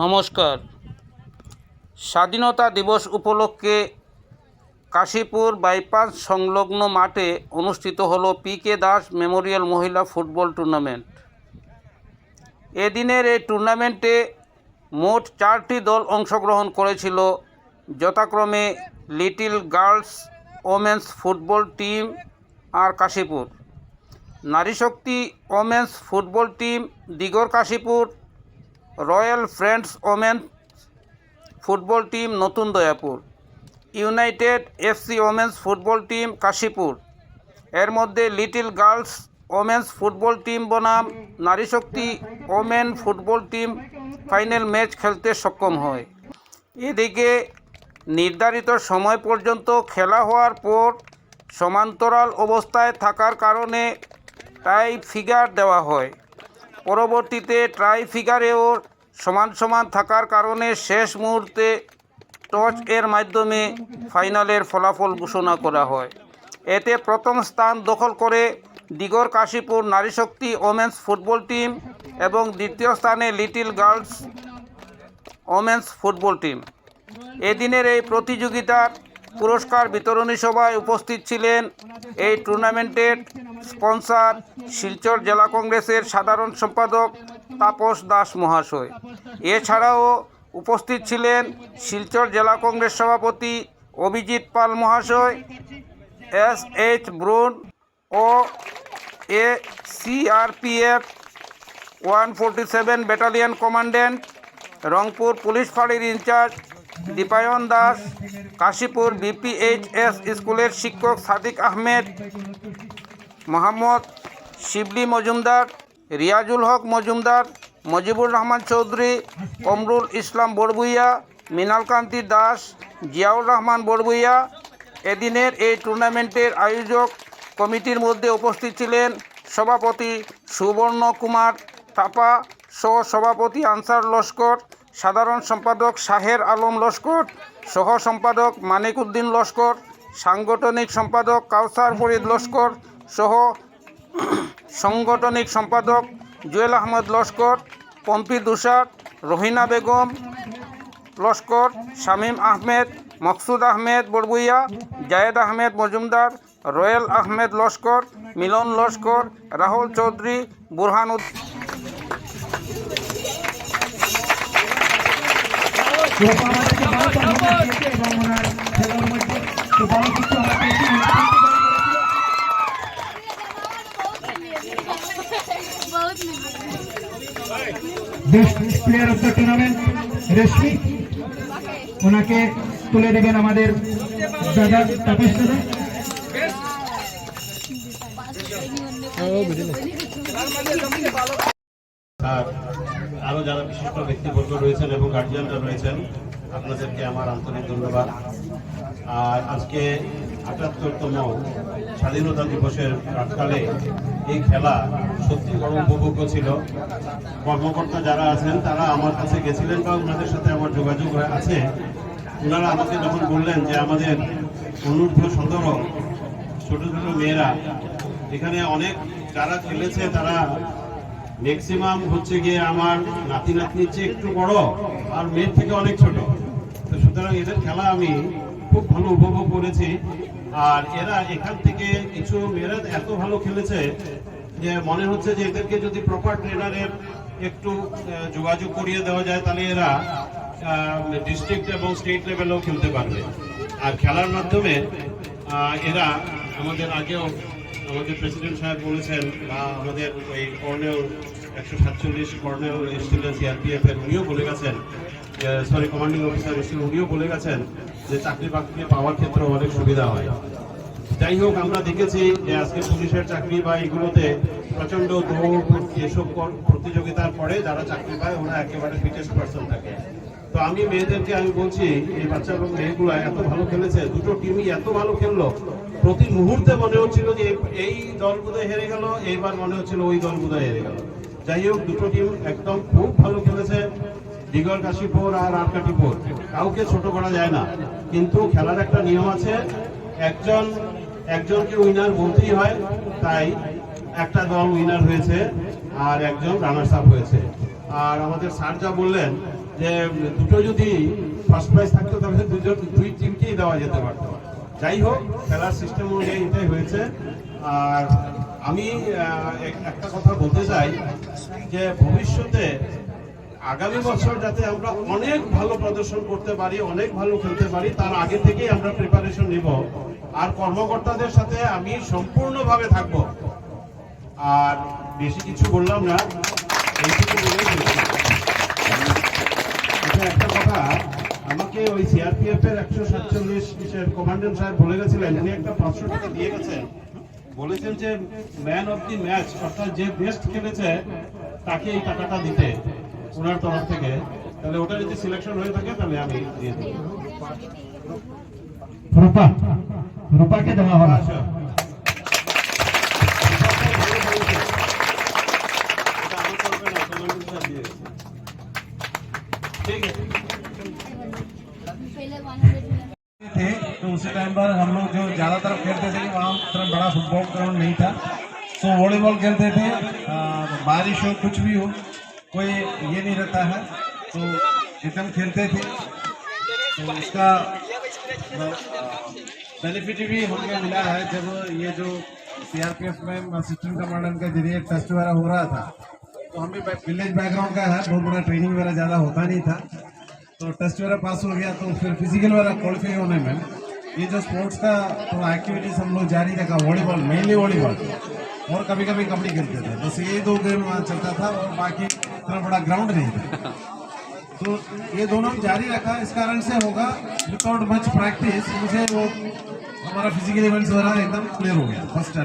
নমস্কার। স্বাধীনতা দিবস উপলক্ষে কাশীপুর বাইপাস সংলগ্ন মাঠে অনুষ্ঠিত হলো পি কে দাস মেমোরিয়াল মহিলা ফুটবল টুর্নামেন্ট। এদিনের এই টুর্নামেন্টে মোট চারটি দল অংশগ্রহণ করেছিল। যথাক্রমে little girls, women's football team আর Kashipur. Nari Shakti women's football team, Digar Kashipur royal friends women football team Natun Dayapur, united FC women's football team Kashipur. এর মধ্যে little girls women's football team বনাম Nari Shakti women football team final match খেলতে সক্ষম হয়। এদিকে নির্ধারিত সময় পর্যন্ত খেলা হওয়ার পর সমান্তরাল অবস্থায় থাকার কারণে টাই ফিগার দেওয়া হয়। পরবর্তীতে ট্রাই ফিগারেও সমান সমান থাকার কারণে শেষ মুহূর্তে টচ এর মাধ্যমে ফাইনালের ফলাফল ঘোষণা করা হয়। এতে প্রথম স্থান দখল করে দিগর Kashipur Nari Shakti women's football team এবং দ্বিতীয় স্থানে little girls women's football team এদিনের এই প্রতিযোগিতার পুরস্কার বিতরণী সভায় উপস্থিত ছিলেন এই টুর্নামেন্টের স্পন্সর, শিলচর জেলা কংগ্রেসের সাধারণ সম্পাদক তাপস দাস মহাশয়। এছাড়াও উপস্থিত ছিলেন শিলচর জেলা কংগ্রেস সভাপতি অভিজিৎ পাল মহাশয়, এস এইচ ব্রুন ও এ CRPF one forty seven battalion commandant Rangpur police ফাঁড়ির ইনচার্জ দীপায়ন দাস, কাশীপুর বিপিএইচএস স্কুলের শিক্ষক সাদিক আহমেদ মোহাম্মদ শিবলি মজুমদার, রিয়াজুল হক মজুমদার, মজিবুর রহমান চৌধুরী কমরুল ইসলাম বড়বুইয়া মৃণালকান্তি দাস, জিয়াউর রহমান বড়বুইয়া। এদিনের এই টুর্নামেন্টের আয়োজক কমিটির মধ্যে উপস্থিত ছিলেন সভাপতি সুবর্ণ কুমার থাপা সহ সভাপতি আনসার লস্কর, সাধারণ সম্পাদক শাহের আলম লস্কর সহ সম্পাদক মানিক উদ্দিন লস্কর, সাংগঠনিক সম্পাদক কাউসার ফরিদ লস্কর সহ সাংগঠনিক সম্পাদক জুয়েল আহমদ লস্কর, পম্পি দুসার রহিনা বেগম লস্কর, শামীম আহমেদ, মকসুদ আহমেদ বড়বুইয়া জায়েদ আহমেদ মজুমদার, রয়েল আহমেদ লস্কর, মিলন লস্কর, রাহুল চৌধুরী, বুরহান লোপা আমাদেরকে ভালো পারফরমেন্স দিয়েছে এবং best player of the tournament Reshmi ওনাকে তুলে দেবেন আমাদের দাদা তাপস দাদা। আরও যারা বিশিষ্ট ব্যক্তিবর্গ রয়েছেন এবং গার্জিয়ানরা রয়েছেন আপনাদেরকে আমার আন্তরিক ধন্যবাদ। আর আজকে আটাত্তরতম স্বাধীনতা দিবসের প্রাককালে এই খেলা সত্যি বড় উপভোগ্য ছিল। কর্মকর্তা যারা আছেন, তারা আমার কাছে গেছিলেন বা ওনাদের সাথে আমার যোগাযোগ আছে। ওনারা আমাকে যখন বললেন যে আমাদের অনূর্ধ্ব সতেরো ছোট ছোট মেয়েরা, এখানে অনেক যারা খেলেছে, তারা ম্যাক্সিমাম হচ্ছে গিয়ে আমার নাতি নাতনির চেয়ে একটু বড়, আর মেয়ের থেকে অনেক ছোট। তো সুতরাং এদের খেলা আমি খুব ভালো উপভোগ করেছি। আর এরা এখান থেকে কিছু মেয়েরা এত ভালো খেলেছে যে মনে হচ্ছে যে এদেরকে যদি প্রপার ট্রেনারের একটু যোগাযোগ করিয়ে দেওয়া যায়, তাহলে এরা ডিস্ট্রিক্ট এবং স্টেট লেভেলেও খেলতে পারবে। আর খেলার মাধ্যমে এরা আমাদের আগেও আমাদের প্রেসিডেন্ট সাহেব বলেছেন, বা আমাদের ওই কর্নেল, একশো সাতচল্লিশ কর্নেল এসেছিলেন সিআরপিএফ এর, উনিও বলে গেছেন সরি কমান্ডিং অফিসার এসেছিলেন উনিও বলে গেছেন যে চাকরি বাকরি পাওয়ার ক্ষেত্রে অনেক সুবিধা হয়। যাই হোক, আমরা দেখেছি যে আজকে পুলিশের চাকরি বা এগুলোতে প্রচণ্ড দৌড়, এসব প্রতিযোগিতার পরে যারা চাকরি পায়, ওরা একেবারে ফিটেস্ট পার্সন থাকে। তো আমি মেয়েদেরকে আমি বলছি, এই বাচ্চা এবং মেয়েগুলো এত ভালো খেলেছে, দুটো টিমই এত ভালো খেললো, প্রতি মুহূর্তে মনে হচ্ছিল যে এই দল বোধহয় হেরে গেল, এইবার মনে হচ্ছিল ওই দল বোধহয় হেরে গেল। যাই হোক, দুটো টিম একদম খুব ভালো খেলেছে। দিগর কাশীপুর আর আটকাটিপুর কাউকে ছোট করা যায় না। কিন্তু খেলার একটা নিয়ম আছে, একজন, একজনকে উইনার বলতেই হয়, তাই একটা দল উইনার হয়েছে আর একজন রানার্স আপ হয়েছে। আর আমাদের স্যার যা বললেন যে, দুটো যদি ফার্স্ট প্রাইজ থাকতো, তাহলে দুজন, দুই টিমকেই দেওয়া যেতে পারতো। যাই হোক, খেলার সিস্টেম অনুযায়ী এটাই হয়েছে। আর আমি এক- একটা কথা বলতে চাই যে, ভবিষ্যতে আগামী বছর যাতে আমরা অনেক ভালো প্রদর্শন করতে পারি, অনেক ভালো খেলতে পারি, তার আগে থেকেই আমরা প্রিপারেশন নিব। আর কর্মকর্তাদের সাথে আমি সম্পূর্ণভাবে থাকব। আর বেশি কিছু বললাম না। আচ্ছা একটা কথা, আমাকে ওই সিআরপিএফ এর একশো সাতচল্লিশ কমান্ডেন্ট সাহেব বলে গেছিলেন, উনি একটা পাঁচশো টাকা দিয়ে গেছেন। বলেছেন যে ম্যান অফ দি ম্যাচ অর্থাৎ যে বেস্ট খেলেছে, তাকে এই টাকাটা দিতে। ওনার তরফ থেকে তাহলে ওটা যদি সিলেকশন হয়ে থাকে তাহলে আমি দিয়ে দেবো রূপা রূপাকে দেওয়া হলো আচ্ছা এটা আমার তরফে না, কমান্ডেন্ট সাহেব দিয়ে গেছে। ঠিক আছে पहले वन हंड्रेड थे तो उसी टाइम पर हम लोग जो ज़्यादातर खेलते थे कि वहाँ तरह बड़ा फुटबॉल ग्राउंड नहीं था तो वॉलीबॉल खेलते थे आ, बारिश हो कुछ भी हो कोई ये नहीं रहता है। तो एकदम खेलते थे तो इसका बेनिफिट भी हमें मिला है जब ये जो सीआरपीएफ में असिस्टेंट कमांडेंट के ज़रिए टेस्ट वगैरह हो रहा था तो हमें विलेज बैकग्राउंड का है, बहुत बड़ा ट्रेनिंग वगैरह ज़्यादा होता नहीं था। तो टेस्ट वगैरह पास हो गया तो फिर फ़िज़िकल वगैरह क्वालिफाई होने में, ये जो स्पोर्ट्स का तो एक्टिविटीज़ हम लोग जारी रखा वॉलीबॉल मेनली वॉलीबॉल और कभी कभी कबड्डी खेलते थे। बस ये दो गेम वहाँ चलता था और बाकी इतना बड़ा ग्राउंड नहीं था। तो ये दोनों जारी रखा। इस कारण से होगा विदाउट मच प्रैक्टिस मुझे वो हमारा फ़िज़िकल इवेंट्स वगैरह एकदम क्लियर हो गया फ़र्स्ट